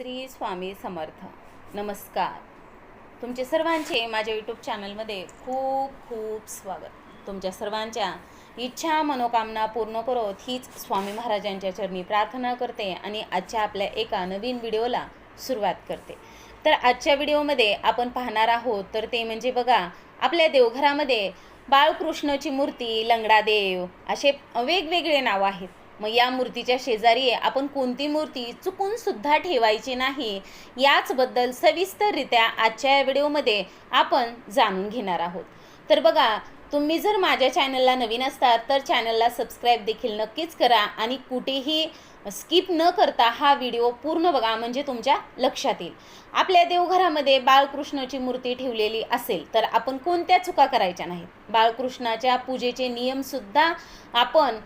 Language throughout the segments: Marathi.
श्री स्वामी समर्थ. नमस्कार. तुमचे सर्वांचे माझ्या यूट्यूब चॅनलमध्ये खूप खूप स्वागत. तुमच्या सर्वांच्या इच्छा मनोकामना पूर्ण करोत हीच स्वामी महाराजांच्या चरणी प्रार्थना करते आणि आजच्या आपल्या एका नवीन व्हिडिओला सुरुवात करते. तर आजच्या व्हिडिओमध्ये आपण पाहणार आहोत तर ते म्हणजे बघा आपल्या देवघरामध्ये बाळकृष्णाची मूर्ती लंगडा देव असे वेगवेगळे नाव आहेत. मग या मूर्तीच्या शेजारी आपण कोणती मूर्ती चुकून सुद्धा ठेवायची नाही याचबद्दल सविस्तररित्या आजच्या या व्हिडिओमध्ये आपण जाणून घेणार आहोत. तर बघा तुम्ही जर माझ्या चॅनलला नवीन असतात तर चॅनलला सबस्क्राईब देखील नक्कीच करा आणि कुठेही स्किप न करता हा व्हिडिओ पूर्ण बघा म्हणजे तुमच्या लक्षात येईल. आपल्या देवघरामध्ये बाळकृष्णाची मूर्ती ठेवलेली असेल तर आपण कोणत्या चुका करायच्या नाहीत? बाळकृष्णाच्या पूजेचे नियमसुद्धा आपण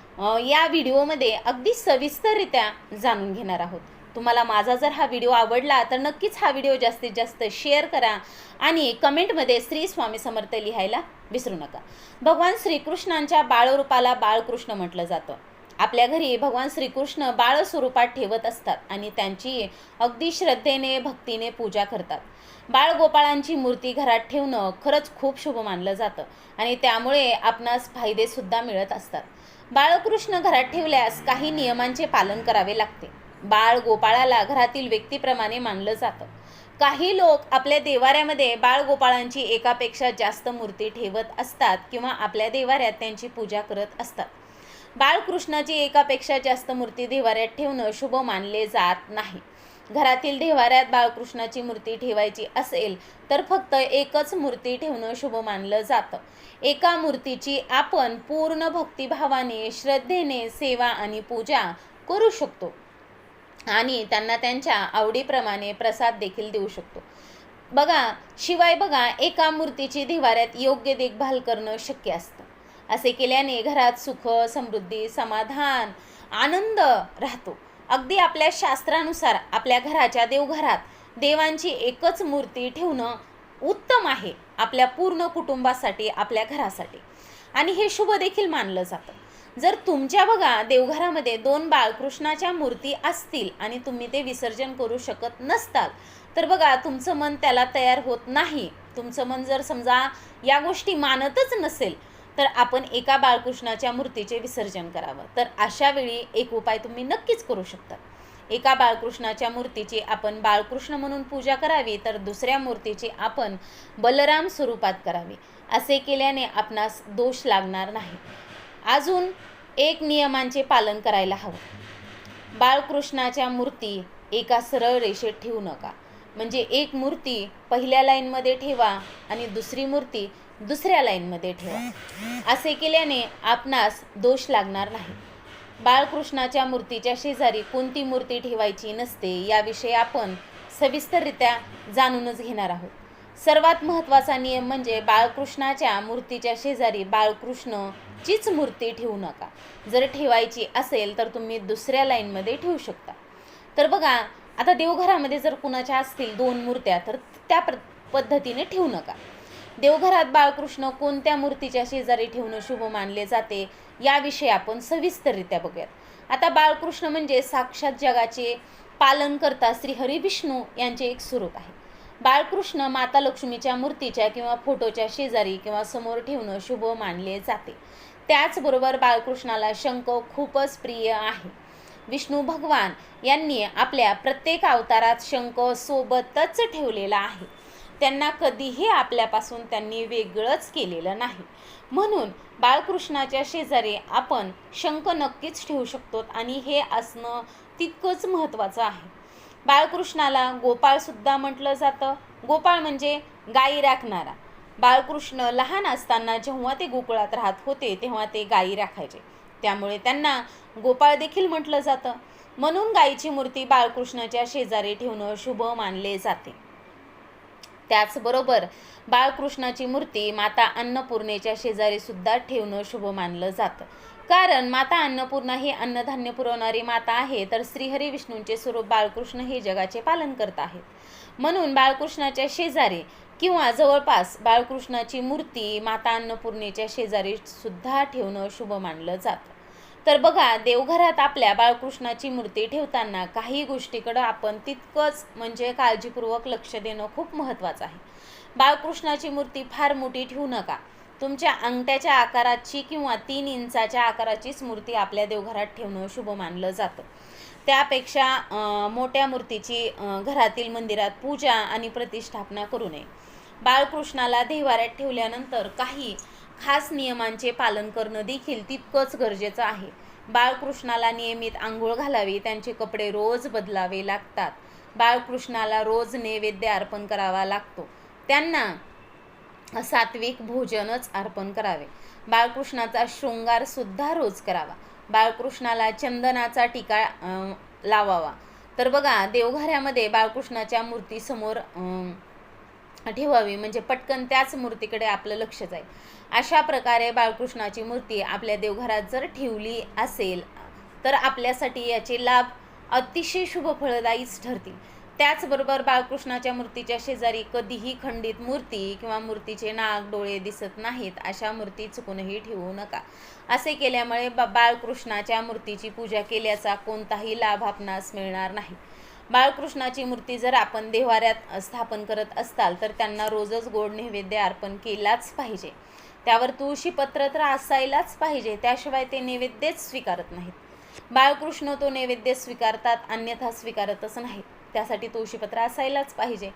या व्हिडिओमध्ये अगदी सविस्तररित्या जाणून घेणार आहोत. तुम्हाला माझा जर हा व्हिडिओ आवडला तर नक्कीच हा व्हिडिओ जास्तीत जास्त शेअर करा आणि कमेंटमध्ये श्री स्वामी समर्थ लिहायला विसरू नका. भगवान श्रीकृष्णांच्या बाळरूपाला बाळकृष्ण म्हटलं जातं. आपल्या घरी भगवान श्रीकृष्ण बाळ स्वरूपात ठेवत असतात आणि त्यांची अगदी श्रद्धेने भक्तीने पूजा करतात. बाळगोपाळांची मूर्ती घरात ठेवणं खरंच खूप शुभ मानलं जातं आणि त्यामुळे आपणास फायदेसुद्धा मिळत असतात. बाळकृष्ण घरात ठेवल्यास काही नियमांचे पालन करावे लागते. बाळ गोपाळाला घरातील व्यक्तीप्रमाणे मानलं जातं. काही लोक आपल्या देवाऱ्यामध्ये बाळगोपाळांची एकापेक्षा जास्त मूर्ती ठेवत असतात किंवा आपल्या देवाऱ्यात त्यांची पूजा करत असतात. बाळकृष्णाची एकापेक्षा जास्त मूर्ती देवाऱ्यात ठेवणं शुभ मानले जात नाही. घरातील देवाऱ्यात बाळकृष्णाची मूर्ती ठेवायची असेल तर फक्त एकच मूर्ती ठेवणं शुभ मानलं जातं. एका मूर्तीची आपण पूर्ण भक्तिभावाने श्रद्धेने सेवा आणि पूजा करू शकतो आणि त्यांना त्यांच्या आवडीप्रमाणे प्रसाद देखील देऊ शकतो. बघा शिवाय बघा एका मूर्तीची देवाऱ्यात योग्य देखभाल करणं शक्य असतं. असे केल्याने घरात सुख समृद्धी समाधान आनंद राहतो. अगदी आपल्या शास्त्रानुसार आपल्या घराच्या देवघरात देवांची एकच मूर्ती ठेवणं उत्तम आहे आपल्या पूर्ण कुटुंबासाठी आपल्या घरासाठी. आणि हे शुभ देखील मानलं जातं. जर तुमच्या बघा देवघरामध्ये दोन बाळकृष्णाच्या मूर्ती असतील आणि तुम्ही ते विसर्जन करू शकत नसताल तर बघा तुमचं मन त्याला तयार होत नाही. तुमचं मन जर समजा या गोष्टी मानतच नसेल तर आपण एका बाळकृष्णाच्या मूर्तीचे विसर्जन करावं. तर अशा वेळी एक उपाय तुम्ही नक्कीच करू शकता. एका बाळकृष्णाच्या मूर्तीची आपण बाळकृष्ण म्हणून पूजा करावी तर दुसऱ्या मूर्तीची आपण बलराम स्वरूपात करावी. असे केल्याने आपणास दोष लागणार नाही. अजून एक नियमांचे पालन करायला हवं. बाळकृष्णाच्या मूर्ती एका सरळ रेषेत ठेवू नका. म्हणजे एक मूर्ती पहिल्या लाईनमध्ये ठेवा आणि दुसरी मूर्ती दुसऱ्या लाईनमध्ये ठेवा. असे केल्याने आपणास दोष लागणार नाही. बाळकृष्णाच्या मूर्तीच्या शेजारी कोणती मूर्ती ठेवायची नसते याविषयी आपण सविस्तररित्या जाणूनच घेणार आहोत. सर्वात महत्त्वाचा नियम म्हणजे बाळकृष्णाच्या मूर्तीच्या शेजारी बाळकृष्णचीच मूर्ती ठेवू नका. जर ठेवायची असेल तर तुम्ही दुसऱ्या लाईनमध्ये ठेवू शकता. तर बघा आता देवघरामध्ये जर कुणाच्या असतील दोन मूर्त्या तर त्या पद्धतीने ठेवू नका. देवघरात बाळकृष्ण कोणत्या मूर्तीच्या शेजारी ठेवणं शुभ मानले जाते याविषयी आपण सविस्तररित्या बघूयात. आता बाळकृष्ण म्हणजे साक्षात जगाचे पालन करता श्री विष्णू यांचे एक स्वरूप आहे. बाळकृष्ण माता लक्ष्मीच्या मूर्तीच्या किंवा फोटोच्या शेजारी किंवा समोर ठेवणं शुभ मानले जाते. त्याचबरोबर बाळकृष्णाला शंख खूपच प्रिय आहे. विष्णू भगवान यांनी आपल्या प्रत्येक अवतारात शंख सोबतच ठेवलेला आहे. त्यांना कधीही आपल्यापासून त्यांनी वेगळंच केलेलं नाही. म्हणून बाळकृष्णाच्या शेजारी आपण शंख नक्कीच ठेवू शकतो आणि हे असणं तितकंच महत्त्वाचं आहे. बाळकृष्णाला गोपाळसुद्धा म्हटलं जातं. गोपाळ म्हणजे गायी राखणारा. बाळकृष्ण लहान असताना जेव्हा ते गोकुळात राहत होते तेव्हा ते गायी राखायचे. त्यामुळे त्यांना गोपाळ देखील म्हटलं जातं. म्हणून गायीची मूर्ती बाळकृष्णाच्या शेजारी ठेवणं शुभ मानले जाते. त्याचबरोबर बाळकृष्णाची मूर्ती माता अन्नपूर्णेच्या शेजारी सुद्धा ठेवणं शुभ मानलं जातं. कारण माता अन्नपूर्णा ही अन्नधान्य पुरवणारी माता आहे तर श्रीहरी विष्णूंचे स्वरूप बाळकृष्ण हे जगाचे पालन करत आहेत. म्हणून बाळकृष्णाच्या शेजारी किंवा जवळपास बाळकृष्णाची मूर्ती माता अन्नपूर्णेच्या शेजारी सुद्धा ठेवणं शुभ मानलं जातं. तर बघा देवघरात आपल्या बाळकृष्णाची मूर्ती ठेवताना काही गोष्टीकडं आपण तितकंच म्हणजे काळजीपूर्वक लक्ष देणं खूप महत्त्वाचं आहे. बाळकृष्णाची मूर्ती फार मोठी ठेवू नका. तुमच्या अंगठ्याच्या आकाराची किंवा तीन इंचाच्या आकाराचीच मूर्ती आपल्या देवघरात ठेवणं शुभ मानलं जातं. त्यापेक्षा मोठ्या मूर्तीची घरातील मंदिरात पूजा आणि प्रतिष्ठापना करू नये. बाळकृष्णाला देवाऱ्यात ठेवल्यानंतर काही खास नियमांचे पालन करणं देखील तितकंच गरजेचं आहे. बाळकृष्णाला नियमित आंघोळ घालावी त्यांचे कपडे रोज बदलावे लागतात. बाळकृष्णाला रोज नैवेद्य अर्पण करावा लागतो. त्यांना सात्विक भोजनच अर्पण करावे. बाळकृष्णाचा शृंगार सुद्धा रोज करावा. बाळकृष्णाला चंदनाचा टीका लावावा. तर बघा देवघरामध्ये बाळकृष्णाच्या मूर्तीसमोर ठेवावी. म्हणजे पटकन त्याच मूर्तीकडे आपलं लक्ष जाईल. अशा प्रकारे बाळकृष्णाची मूर्ती आपल्या देवघरात जर ठेवली असेल तर आपल्यासाठी याचे लाभ अतिशय शुभ फळदायीच ठरतील. त्याचबरोबर बाळकृष्णाच्या मूर्तीच्या शेजारी कधीही खंडित मूर्ती किंवा मूर्तीचे नाक डोळे दिसत नाहीत अशा मूर्ती चुकूनही ठेवू नका. असे केल्यामुळे बा बाळकृष्णाच्या मूर्तीची पूजा केल्याचा कोणताही लाभ आपणास मिळणार नाही. बाळकृष्णाची मूर्ती जर आपण देवाऱ्यात स्थापन करत असताल तर त्यांना रोजच गोड नैवेद्य अर्पण केलाच पाहिजे. त्यावर तुळशीपत्र तर असायलाच पाहिजे त्याशिवाय ते नैवेद्यच स्वीकारत नाहीत. बाळकृष्ण तो नैवेद्य स्वीकारतात अन्यथा स्वीकारतच नाहीत. त्यासाठी तुळशीपत्र असायलाच पाहिजे.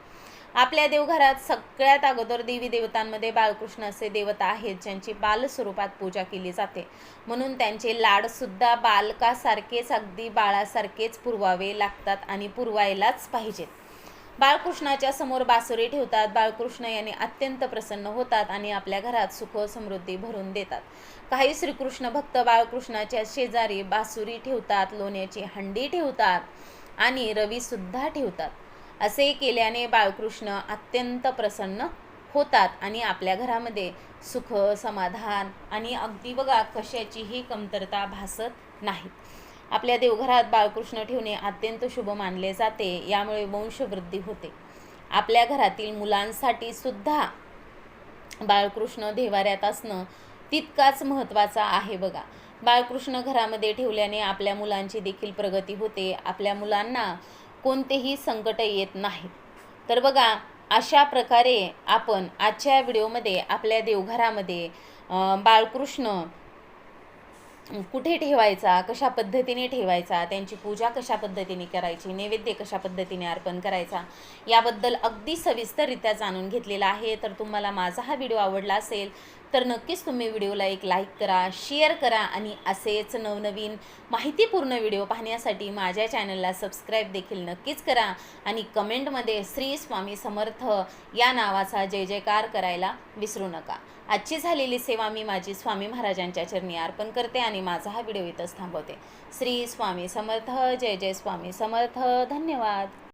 आपल्या देवघरात सगळ्यात अगोदर देवी देवतांमध्ये बाळकृष्ण असे देवता आहेत ज्यांची बाल स्वरूपात पूजा केली जाते. म्हणून त्यांचे लाडसुद्धा बालकासारखेच अगदी बाळासारखेच पुरवावे लागतात आणि पुरवायलाच पाहिजेत. बाळकृष्णाच्या समोर बासुरी ठेवतात. बाळकृष्ण याने अत्यंत प्रसन्न होतात आणि आपल्या घरात सुख समृद्धी भरून देतात. काही श्रीकृष्ण भक्त बाळकृष्णाच्या शेजारी बासुरी ठेवतात लोण्याची हंडी ठेवतात. आणि रवीसुद्धा ठेवतात. असे केल्याने बाळकृष्ण अत्यंत प्रसन्न होतात आणि आपल्या घरामध्ये सुख समाधान आणि अगदी बघा कशाचीही कमतरता भासत नाही आपल्या देवघरात बाळकृष्ण ठेवणे अत्यंत शुभ मानले जाते यामुळे वंशवृद्धी होते. आपल्या घरातील मुलांसाठी सुद्धा बाळकृष्ण देवाऱ्यात असणं तितकाच महत्त्वाचा आहे बघा. बाळकृष्ण घरामध्ये ठेवल्याने आपल्या मुलांची देखील प्रगती होते. आपल्या मुलांना कोणतेही संकट येत नाही तर बघा अशा प्रकारे आपण आजच्या व्हिडिओमध्ये आपल्या देवघरामध्ये बाळकृष्ण कुठे ठेवायचा कशा पद्धतीने ठेवायचा त्यांची पूजा कशा पद्धतीने करायची नैवेद्य कशा पद्धतीने अर्पण करायचा याबद्दल अगदी सविस्तररित्या जाणून घेतलेला आहे. तर तुम्हाला माझा हा व्हिडिओ आवडला असेल तर नक्कीच तुम्ही व्हिडिओला एक लाईक करा शेअर करा आणि असेच नवनवीन माहितीपूर्ण व्हिडिओ पाहण्यासाठी माझ्या चॅनलला सबस्क्राईब देखील नक्कीच करा आणि कमेंटमध्ये श्री स्वामी समर्थ या नावाचा जय जयकार करायला विसरू नका. आजची झालेली सेवा मी माझी स्वामी महाराजांच्या चरणी अर्पण करते आणि माझा हा व्हिडिओ इथंच थांबवते. श्री स्वामी समर्थ जय जय स्वामी समर्थ. धन्यवाद.